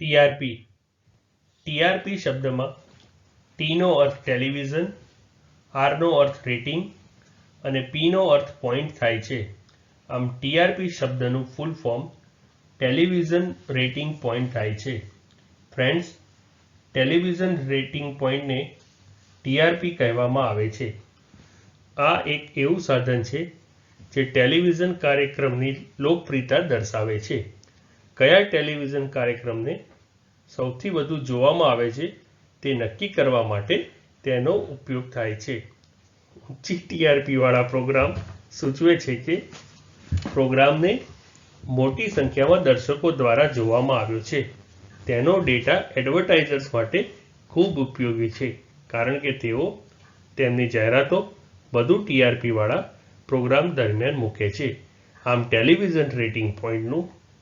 TRP. TRP શબ્દમાં ટીનો અર્થ television આરનો અર્થ rating અને પીનો અર્થ point થાય છે. આમ ટીઆરપી શબ્દનું full form television rating point થાય છે. ફ્રેન્ડ્સ, ટેલિવિઝન રેટિંગ પોઈન્ટને ટીઆરપી કહેવામાં આવે છે. આ એક એવું સાધન છે જે ટેલિવિઝન કાર્યક્રમની લોકપ્રિયતા દર્શાવે છે. કયા ટેલિવિઝન કાર્યક્રમને સૌથી વધુ જોવામાં આવે છે તે નક્કી કરવા માટે તેનો ઉપયોગ થાય છે. ઊંચી ટીઆરપીવાળા પ્રોગ્રામ સૂચવે છે કે પ્રોગ્રામને મોટી સંખ્યામાં દર્શકો દ્વારા જોવામાં આવ્યો છે. તેનો ડેટા એડવર્ટાઇઝર્સ માટે ખૂબ ઉપયોગી છે, કારણ કે તેઓ તેમની જાહેરાતો વધુ ટીઆરપીવાળા પ્રોગ્રામ દરમિયાન મૂકે છે. આમ ટેલિવિઝન રેટિંગ પોઈન્ટનું